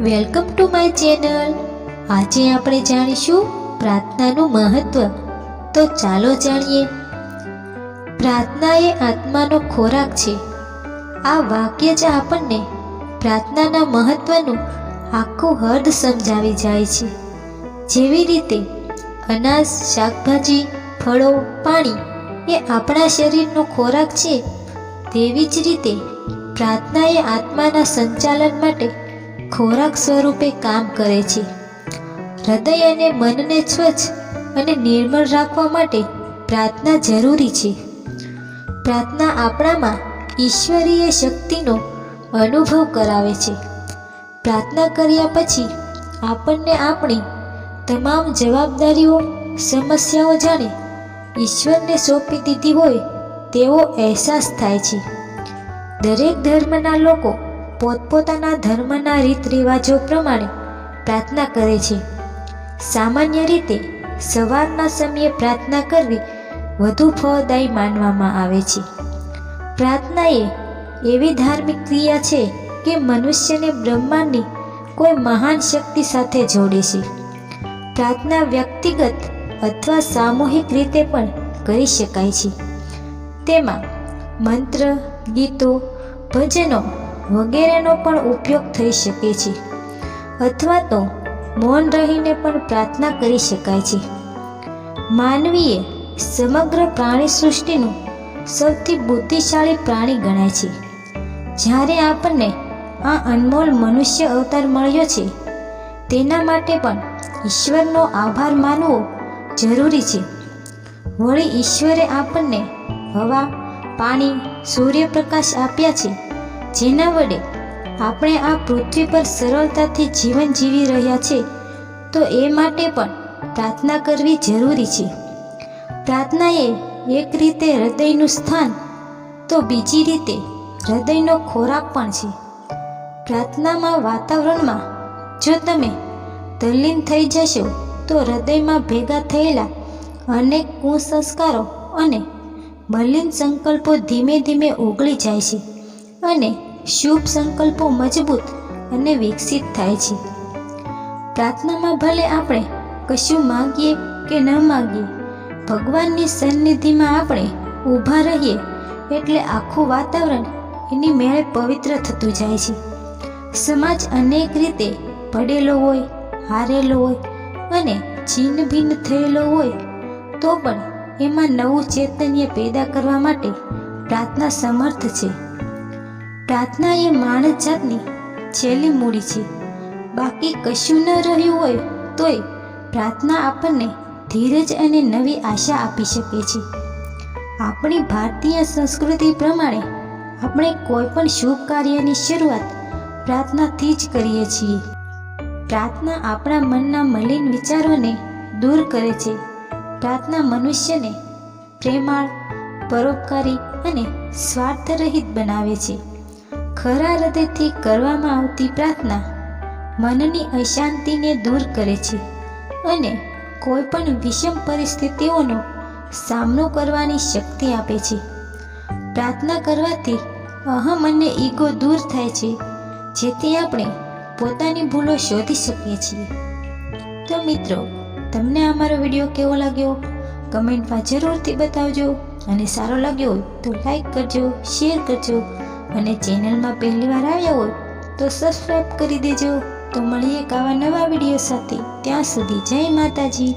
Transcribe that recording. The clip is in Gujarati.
Welcome to my channel. આજે આપણે જાણીશું પ્રાર્થનાનું મહત્વ. તો ચાલો જાણીએ. પ્રાર્થના એ આત્માનો ખોરાક છે. આ વાક્ય જ આપણને પ્રાર્થનાના મહત્વનું આખું હદ સમજાવી જાય છે. જેવી રીતે અનાજ, શાકભાજી, ફળો, પાણી એ આપણા શરીરનો ખોરાક છે, તેવી જ રીતે પ્રાર્થના એ આત્માના સંચાલન માટે ખોરાક સ્વરૂપે કામ કરે છે. હૃદય અને મનને સ્વચ્છ અને નિર્મળ રાખવા માટે પ્રાર્થના જરૂરી છે. પ્રાર્થના આપણામાં ઈશ્વરીય શક્તિનો અનુભવ કરાવે છે. પ્રાર્થના કર્યા પછી આપણને આપણી તમામ જવાબદારીઓ, સમસ્યાઓ જાણે ઈશ્વરને સોંપી દીધી હોય તેવો અહેસાસ થાય છે. દરેક ધર્મના લોકો પોતપોતાના ધર્મના રીત રિવાજો પ્રમાણે પ્રાર્થના કરે છે. સામાન્ય રીતે સવારના સમયે પ્રાર્થના કરવી વધુ ફળદાયી માનવામાં આવે છે. પ્રાર્થના એ એવી ધાર્મિક ક્રિયા છે કે મનુષ્યને બ્રહ્માંડની કોઈ મહાન શક્તિ સાથે જોડે છે. પ્રાર્થના વ્યક્તિગત અથવા સામૂહિક રીતે પણ કરી શકાય છે. તેમાં મંત્ર, ગીતો, ભજનો વગેરેનો પણ ઉપયોગ થઈ શકે છે. અથવા તો મૌન રહીને પણ પ્રાર્થના કરી શકાય છે. માનવીએ સમગ્ર પ્રાણી સૃષ્ટિનું સૌથી બુદ્ધિશાળી પ્રાણી ગણાય છે. જ્યારે આપણને આ અનમોલ મનુષ્ય અવતાર મળ્યો છે, તેના માટે પણ ઈશ્વરનો આભાર માનવો જરૂરી છે. વળી ઈશ્વરે આપણને હવા, પાણી, સૂર્યપ્રકાશ આપ્યા છે. જેના વડે આપણે આ પૃથ્વી પર સરળતાથી જીવન જીવી રહ્યા છે તો એ માટે પણ પ્રાર્થના કરવી જરૂરી છે. પ્રાર્થના એ એક રીતે હૃદયનું સ્થાન, તો બીજી રીતે હૃદયનો ખોરાક પણ છે. પ્રાર્થનામાં વાતાવરણમાં જો તમે તલ્લીન થઈ જશો, તો હૃદયમાં ભેગા થયેલા અનેક કુસંસ્કારો અને મલિન સંકલ્પો ધીમે ધીમે ઓગળી જાય છે અને શુભ સંકલ્પો મજબૂત અને વિકસિત થાય છે. પ્રાર્થનામાં ભલે આપણે કશું માગીએ કે ન માગીએ, ભગવાનની સન્નિધિમાં આપણે ઊભા રહીએ એટલે આખું વાતાવરણ એની મેળે પવિત્ર થતું જાય છે. સમાજ અનેક રીતે પડેલો હોય, હારેલો હોય અને છિન્ન ભિન્ન થયેલો હોય, તો પણ એમાં નવું ચૈતન્ય પેદા કરવા માટે પ્રાર્થના સમર્થ છે. પ્રાર્થના એ માણસ જાતની છેલ્લી મૂડી છે. બાકી કશું ન રહ્યું હોય તોય પ્રાર્થના આપણને ધીરજ અને નવી આશા આપી શકે છે. આપણી ભારતીય સંસ્કૃતિ પ્રમાણે આપણે કોઈ પણ શુભ કાર્યની શરૂઆત પ્રાર્થનાથી જ કરીએ છીએ. પ્રાર્થના આપણા મનના મલિન વિચારોને દૂર કરે છે. પ્રાર્થના મનુષ્યને પ્રેમાળ, પરોપકારી અને સ્વાર્થરહિત બનાવે છે. ખરા હૃદયથી કરવામાં આવતી પ્રાર્થના મનની અશાંતિને દૂર કરે છે અને કોઈપણ વિષમ પરિસ્થિતિઓનો સામનો કરવાની શક્તિ આપે છે. પ્રાર્થના કરવાથી અહમ અને ઈગો દૂર થાય છે, જેથી આપણે પોતાની ભૂલો શોધી શકીએ છીએ. તો મિત્રો, તમને અમારો વીડિયો કેવો લાગ્યો? કમેન્ટમાં જરૂરથી બતાવજો અને સારો લાગ્યો હોય તો લાઈક કરજો, શેર કરજો અને ચેનલમાં પહેલી વાર આવ્યા હોય તો સબસ્ક્રાઈબ કરી દેજો. તો મળીએ એક આવા નવા વીડિયો સાથે. ત્યાં સુધી જય માતાજી.